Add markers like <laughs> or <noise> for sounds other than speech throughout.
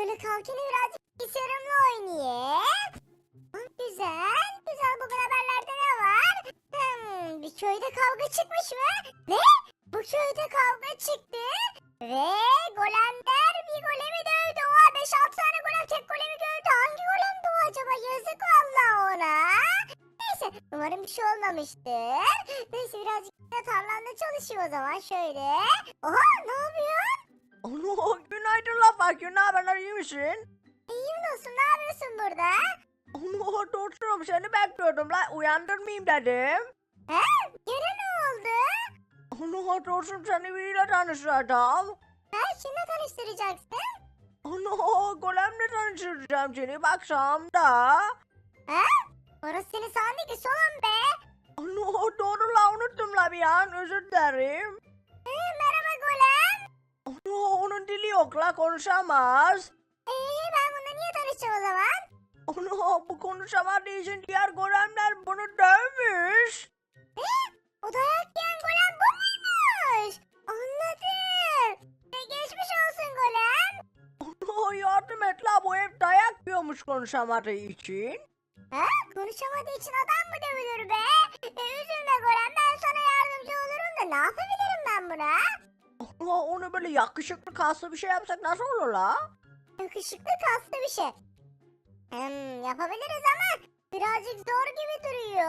Şöyle kalkayım birazcık bilgisayarımla oynayayım. Güzel. Güzel bugün haberlerde ne var? Hmm, bir köyde kavga çıkmış mı? Ne? Bu köyde kavga çıktı. Ve golemler bir golemi dövdü. Oha 5-6 tane golem tek golemi dövdü. Hangi golemdi o acaba? Yazık valla ona. Neyse umarım bir şey olmamıştır. Neyse birazcık da tarlamda çalışayım o zaman şöyle. Oha ne yapıyorsun? Ano <laughs> günaydın la fakir ne haberler iyi misin? İyiyim dostum ne yapıyorsun burada? Ano dostum <laughs> seni bekliyordum la uyandırmayayım dedim. He? Gene ne oldu? Ano dostum seni biriyle tanıştıracağım. Ha kimle tanıştıracaksın? Ano <laughs> golemle tanıştıracağım seni baksam da. Ha? Orası senin sağın ki solun be. Ano doğru la unuttum la bir an özür dilerim. Onun dili yok la konuşamaz. Ee, ben bununla niye tanışacağım o zaman? Ano bu konuşamadığı için diğer golemler bunu dövmüş. Ee, o dayak yiyen golem bu muymuş? Anladım. Ee, geçmiş olsun golem. Ano yardım et la bu hep dayak yiyormuş konuşamadığı için. Ha? Konuşamadığı için adam mı dövülür be? Ee, üzülme golem ben sana yardımcı olurum da ne yapabilirim ben buna? Ano onu böyle yakışıklı kaslı bir şey yapsak nasıl olur la? Yakışıklı kaslı bir şey. Hmm, yapabiliriz ama birazcık zor gibi duruyor.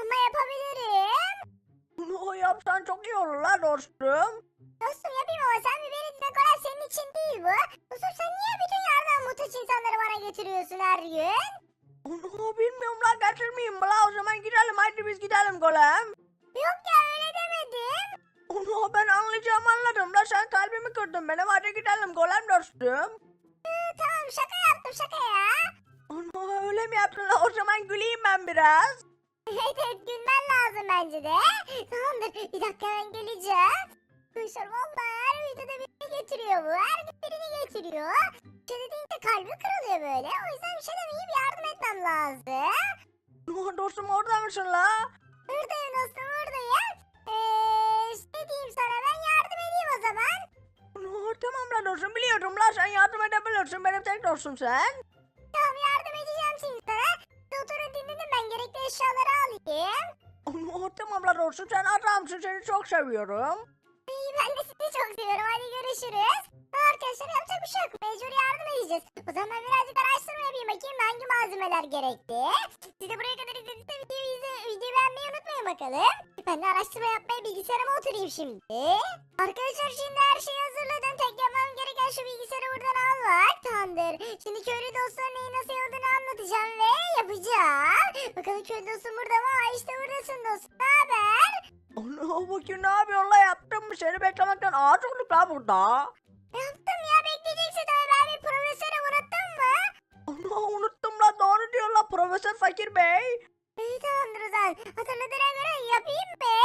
Ama yapabilirim. Bunu yapsan çok iyi olur la dostum. Dostum mi yaptın o zaman güleyim ben biraz. <laughs> Evet evet gülmen lazım bence de. Tamamdır bir dakika ben geleceğim. Kuşlar vallahi her videoda birini getiriyor bu. Her gün birini getiriyor. Şey deyince kalbi kırılıyor böyle. O yüzden bir şey demeyeyim yardım etmem lazım. Dostum orada mısın la? Buradayım dostum buradayım. Eee ne diyeyim sana ben yardım edeyim o zaman. Tamam la dostum biliyorum la sen yardım edebilirsin benim tek dostum sen. La dostum sen adamsın seni çok seviyorum. İyi ben de sizi çok seviyorum hadi görüşürüz. Arkadaşlar yapacak bir şey yok. Mecbur yardım edeceğiz. O zaman ben birazcık araştırma yapayım bakayım hangi malzemeler gerekti. Siz de buraya kadar izlediyse videoyu, videoyu beğenmeyi unutmayın bakalım. Ben de araştırma yapmaya bilgisayarıma oturayım şimdi. Arkadaşlar şimdi her şeyi hazırladım. Tek yapmam gereken şu bilgisayarı buradan almak. Tamamdır. Şimdi köylü dostlara neyi nasıl yapıldığını anlatacağım ve yapacağım. Bakalım köylü dostum burada mı? Aa, işte haber? Bakayım ne yapıyorsun la yaptın mı seni beklemekten ağaç olduk la burada. Yaptım ya bekleyeceksin tabii ben bir profesörüm unuttun mu? Onu unuttum la doğru diyor la Profesör Fakir Bey. İyi tamamdır o zaman. Hatırladığına göre yapayım mı?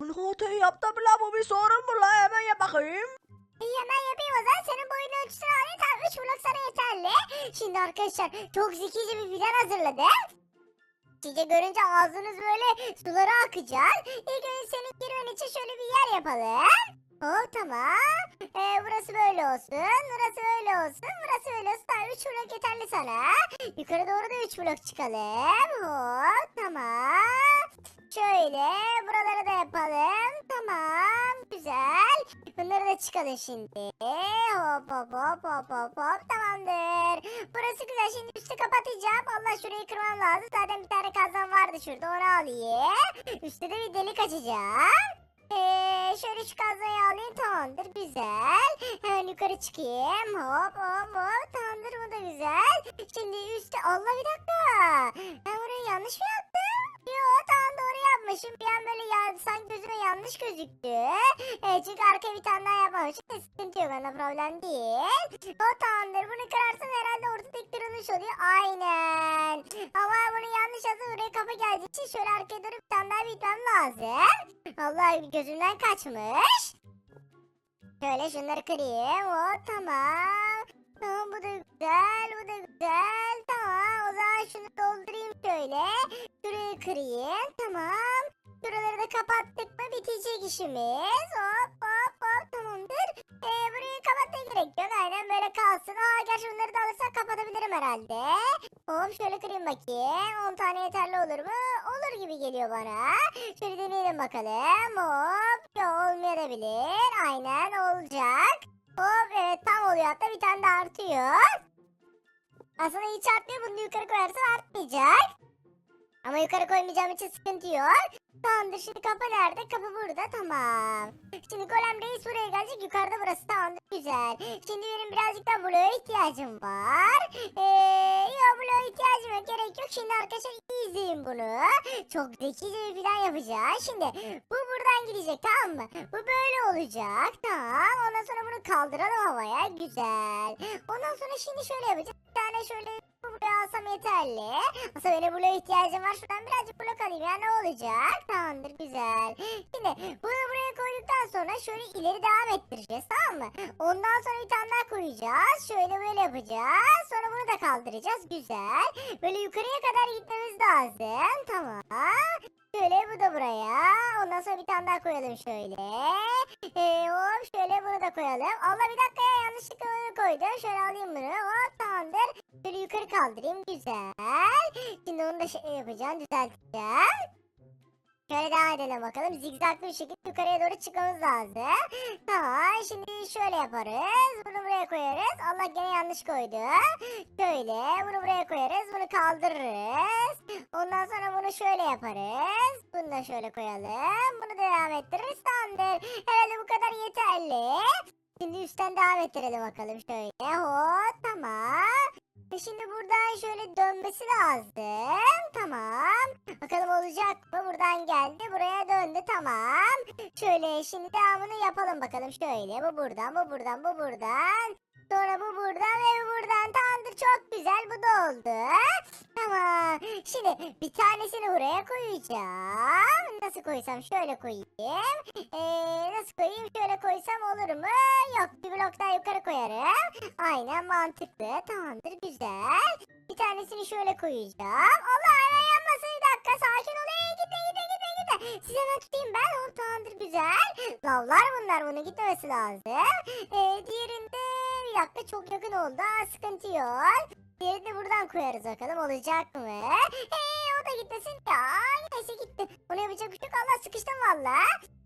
Onu otayı yaptı mı la bu bir sorun mu la hemen yap bakayım. İyi hemen yapayım o zaman. Senin boyun ölçüsünü alayım. Tamam 3 blok sana yeterli. Şimdi arkadaşlar çok zekice bir plan hazırladım. Sizce görünce ağzınız böyle suları akacak. İlk önce senin girmen için şöyle bir yer yapalım. Hop tamam. Ee, burası böyle olsun. Burası böyle olsun. Burası böyle olsun. Tamam 3 blok yeterli sana. Yukarı doğru da 3 blok çıkalım. Hop tamam. Şöyle buraları da yapalım. Tamam güzel. Bunları da çıkalım şimdi. Hop hop hop hop hop hop tamamdır. Burası güzel şimdi üstü kapatacağım. Allah şurayı kırmam lazım. Zaten bir tane kazan vardı şurada onu alayım. Üstte de bir delik açacağım. Ee, şöyle şu kazayı alayım tamamdır güzel. Hemen yukarı çıkayım. Hop hop hop tamamdır bu da güzel. Şimdi üstte Allah bir dakika. Ben burayı yanlış mı yaptım? Yo yapmışım. Bir an böyle ya, sanki gözüme yanlış gözüktü. E, çünkü arkaya bir tane daha yapmamışım. Da sıkıntı yok ona problem değil. O tamamdır bunu kırarsan herhalde ortada kırılmış oluyor. Aynen. Ama bunu yanlış yazıp buraya kapı geldiği için şöyle arkaya doğru bir tane daha bitmem lazım. Allah gözümden kaçmış. Şöyle şunları kırayım. O tamam. Tamam bu da güzel, bu da güzel. Tamam o zaman şunu doldurayım şöyle. Şurayı kırayım. Tamam. Şuraları da kapattık mı bitecek işimiz. Hop hop hop tamamdır. Ee, burayı kapatmaya gerek yok. Aynen böyle kalsın. Aa gerçi bunları da alırsak kapatabilirim herhalde. Hop şöyle kırayım bakayım. 10 tane yeterli olur mu? Olur gibi geliyor bana. Şöyle deneyelim bakalım. Hop. Ya olmayabilir. Aynen olacak. Hop evet tam oluyor hatta bir tane de artıyor. Aslında hiç artmıyor. Bunu yukarı koyarsan artmayacak. Ama yukarı koymayacağım için sıkıntı yok. Tamamdır şimdi kapı nerede? Kapı burada tamam. Şimdi golem reis buraya gelecek yukarıda burası tamamdır güzel. Şimdi benim birazcık da bloğa ihtiyacım var. Eee yok bloğa ihtiyacım yok gerek yok. Şimdi arkadaşlar iyi izleyin bunu. Çok zekice bir plan yapacağız. Şimdi bu buradan gidecek tamam mı? Bu böyle olacak tamam. Ondan sonra bunu kaldıralım havaya güzel. Ondan sonra şimdi şöyle yapacağız. Tane şöyle bu buraya alsam yeterli. Aslında benim bloğa ihtiyacım var. Şuradan birazcık blok alayım ya ne olacak? Tamamdır güzel. Şimdi bunu buraya koyduktan sonra şöyle ileri devam ettireceğiz tamam mı? Ondan sonra bir tane daha koyacağız. Şöyle böyle yapacağız. Sonra bunu da kaldıracağız. Güzel. Böyle yukarıya kadar gitmemiz lazım. Tamam. Şöyle bu da buraya. Ondan sonra bir tane daha koyalım şöyle. Ee, hop şöyle bunu da koyalım. Allah bir dakika ya yanlışlıkla onu koydum. Şöyle alayım bunu. Hop tamamdır. Şöyle yukarı kaldırayım. Güzel. Şimdi onu da şey yapacağım. Düzelteceğim. Şöyle devam edelim bakalım. Zigzaglı bir şekilde yukarıya doğru çıkmamız lazım. Tamam. Şimdi şöyle yaparız. Bunu buraya koyarız. Allah gene yanlış koydu. Şöyle. Bunu buraya koyarız. Bunu kaldırırız. Ondan sonra bunu şöyle yaparız. Bunu da şöyle koyalım. Bunu devam ettiririz. Tamamdır. Herhalde bu kadar yeterli. Şimdi üstten devam ettirelim bakalım şöyle. Hop tamam. Ve şimdi buradan şöyle dönmesi lazım. Tamam. Bakalım olacak mı? Buradan geldi. Buraya döndü. Tamam. Şöyle şimdi devamını yapalım bakalım. Şöyle bu buradan, bu buradan, bu buradan. Sonra bu buradan ve bu buradan. Tamamdır çok güzel. Bu da oldu. Şimdi bir tanesini buraya koyacağım. Nasıl koysam? Şöyle koyayım. Ee, nasıl koyayım? Şöyle koysam olur mu? Yok bir blok daha yukarı koyarım. Aynen mantıklı. Tamamdır güzel. Bir tanesini şöyle koyacağım. Allah hemen yanmasın bir dakika. Sakin ol. Ee, gitme gitme gitme gitme. Size hemen tutayım ben. Hop tamamdır güzel. Lavlar bunlar. Bunun gitmemesi lazım. Ee, diğerinde bir dakika çok yakın oldu. Sıkıntı yok. Diğerini buradan koyarız bakalım olacak mı? Ee, o da gitmesin. Ya neyse gitti. Onu yapacak bir şey yok. Allah sıkıştım valla.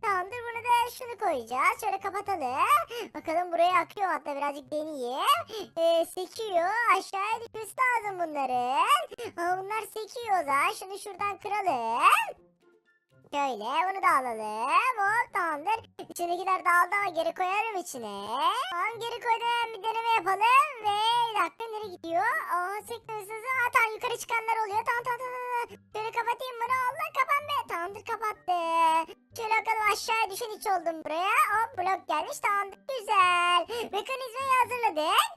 Tamamdır bunu da şunu koyacağız. Şöyle kapatalım. Bakalım buraya akıyor hatta birazcık deneyeyim. Ee, sekiyor. Aşağıya düşmesi lazım bunların. Ama bunlar sekiyor o. Şunu şuradan kıralım. Şöyle bunu da alalım. Hop tamamdır. İçindekiler dağıldı ama geri koyarım içine. Tamam geri koydum. Bir deneme yapalım. Ve bir dakika nereye gidiyor? Aa hızlı. Aa tamam yukarı çıkanlar oluyor. Tamam tamam tamam. Şöyle kapatayım bunu. Allah kapan be. Tamamdır kapattı. Şöyle bakalım aşağıya düşen hiç oldum buraya. Hop blok gelmiş. Tamamdır güzel. Mekanizmayı hazırladık.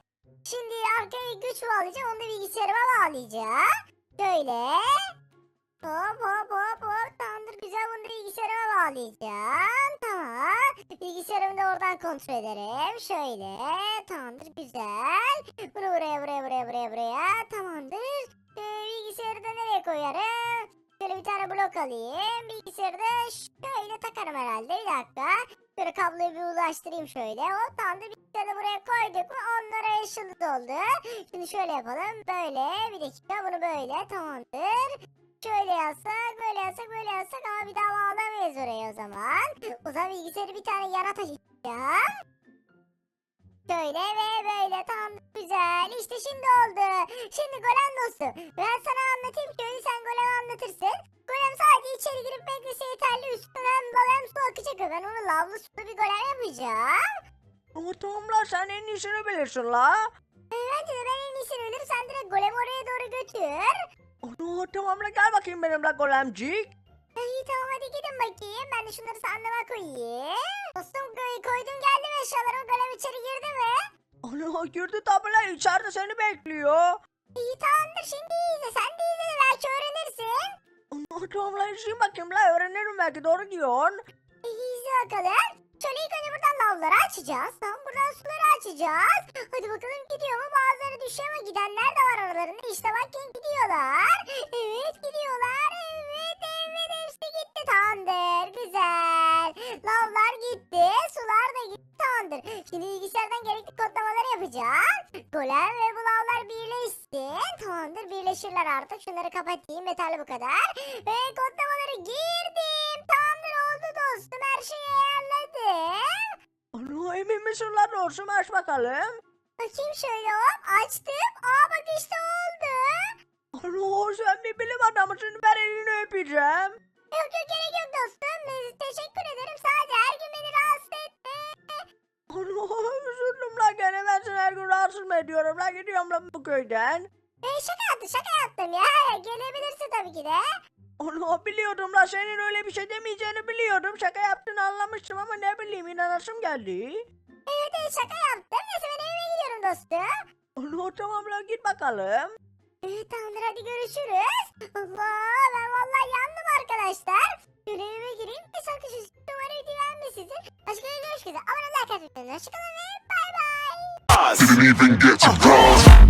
Şimdi arkaya güç bağlayacağım. Onu da bilgisayarıma bağlayacağım. Şöyle. Hop hop hop hop tamamdır güzel bunu bilgisayarıma bağlayacağım. Tamam. Bilgisayarımı da oradan kontrol ederim. Şöyle tamamdır güzel. Bunu buraya buraya buraya buraya buraya tamamdır. Ee, bilgisayarı da nereye koyarım? Şöyle bir tane blok alayım. Bilgisayarı da şöyle takarım herhalde. Bir dakika. Şöyle kabloyu bir ulaştırayım şöyle. Hop tamamdır bilgisayarı buraya koyduk mu onlara yıldız oldu. Şimdi şöyle yapalım. Böyle bir dakika bunu böyle tamamdır. Şöyle yazsak, böyle yazsak, böyle yazsak ama bir daha bağlamayız oraya o zaman. O zaman bilgisayarı bir tane yana taşıyacağım. Şöyle ve böyle tam güzel. İşte şimdi oldu. Şimdi golem dostum. Ben sana anlatayım ki önce sen golem anlatırsın. Golem sadece içeri girip beklese yeterli. Üstünden golem su akacak. Ben onu lavlı sulu bir golem yapacağım. Ama tamam la sen en iyisini bilirsin la. Bence de ben en iyisini bilirim. Sen direkt golemi oraya doğru götür. Ana tamam la gel bakayım benimle golemcik. İyi tamam hadi gidin bakayım. Ben de şunları sandığa koyayım. Dostum koy, koydum geldim eşyaları. O golem içeri girdi mi? Ana girdi tabi la içeride seni bekliyor. İyi tamamdır şimdi izle. Sen de izle belki öğrenirsin. Ana tamam la izleyeyim bakayım la öğrenirim belki doğru diyorsun. İyi izle bakalım. İlk önce buradan lavları açacağız. Tamam buradan suları açacağız. Hadi bakalım gidiyor mu? Bazıları düşüyor ama gidenler de var aralarında. İşte bak gidiyorlar. Evet gidiyorlar. Evet evet hepsi gitti. Tamamdır güzel. Lavlar gitti. Sular da da git. Tamamdır. Şimdi bilgisayardan gerekli kodlamaları yapacağız. Golem ve bulavlar birleşsin. Tamamdır birleşirler artık. Şunları kapatayım. Yeterli bu kadar. Ve kodlamaları girdim. Lan dostum aç bakalım. Bakayım şöyle hop. Açtım. Aa bak işte oldu. Ana sen bir bilim adamısın ben elini öpeceğim. Yok yok gerek yok dostum. Teşekkür ederim. Sadece her gün beni rahatsız etme. Ana üzüldüm lan gene ben seni her gün rahatsız mı ediyorum lan gidiyorum lan bu köyden. Ee, şaka yaptım şaka yaptım ya. <laughs> Gelebilirsin tabii ki de. Ana biliyordum lan senin öyle bir şey demeyeceğini biliyordum. Şaka yaptığını anlamıştım ama ne bileyim inanasım geldi. Evet evet şaka yaptım. Neyse ben evime gidiyorum dostum. Ana tamam lan git bakalım. Evet tamamdır hadi görüşürüz. Allah ben vallahi yandım arkadaşlar. Şöyle evime gireyim. Bir sakın şu duvarı güvenmesizin. Başka görüşürüz. Abone olmayı, like atmayı unutmayın. Hoşçakalın ve bay bay. Didn't even get to cross.